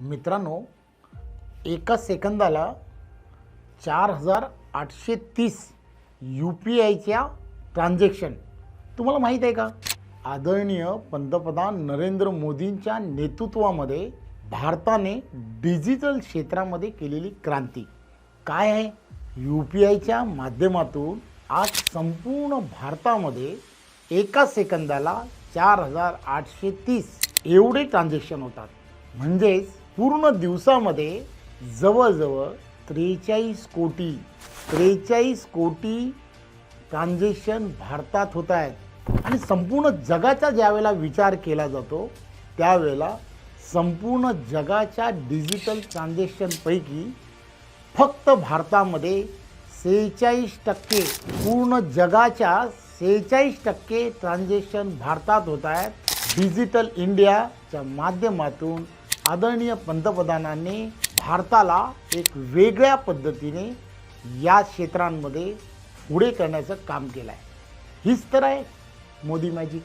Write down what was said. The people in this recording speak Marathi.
मित्रांनो एका सेकंदाला चार हजार आठशे तीस यू पी आयच्या ट्रान्झॅक्शन तुम्हाला माहीत आहे का? आदरणीय पंतप्रधान नरेंद्र मोदींच्या नेतृत्वामध्ये भारताने डिजिटल क्षेत्रामध्ये केलेली क्रांती. काय आहे? यू पी आयच्या माध्यमातून आज संपूर्ण भारतामध्ये एका सेकंदाला चार हजार आठशे तीस एवढे ट्रान्झॅक्शन होतात. म्हणजेच पूर्ण दिवसामध्ये जवळजवळ त्रेचाळीस कोटी त्रेचाळीस कोटी ट्रान्झॅक्शन भारतात होत आहेत. आणि संपूर्ण जगाचा ज्यावेळेला विचार केला जातो त्यावेळेला संपूर्ण जगाच्या डिजिटल ट्रान्झॅक्शनपैकी फक्त भारतामध्ये सेहेचाळीस टक्के पूर्ण जगाच्या सेहेचाळीस टक्के ट्रान्झॅक्शन भारतात होत आहेत. डिजिटल इंडियाच्या माध्यमातून आदरणीय पंतप्रधानांनी भारताला एक वेगळ्या पद्धतीने या क्षेत्रांमध्ये पुढे करण्याचं काम केलं आहे हीच तर आहे मोदी मॅजिक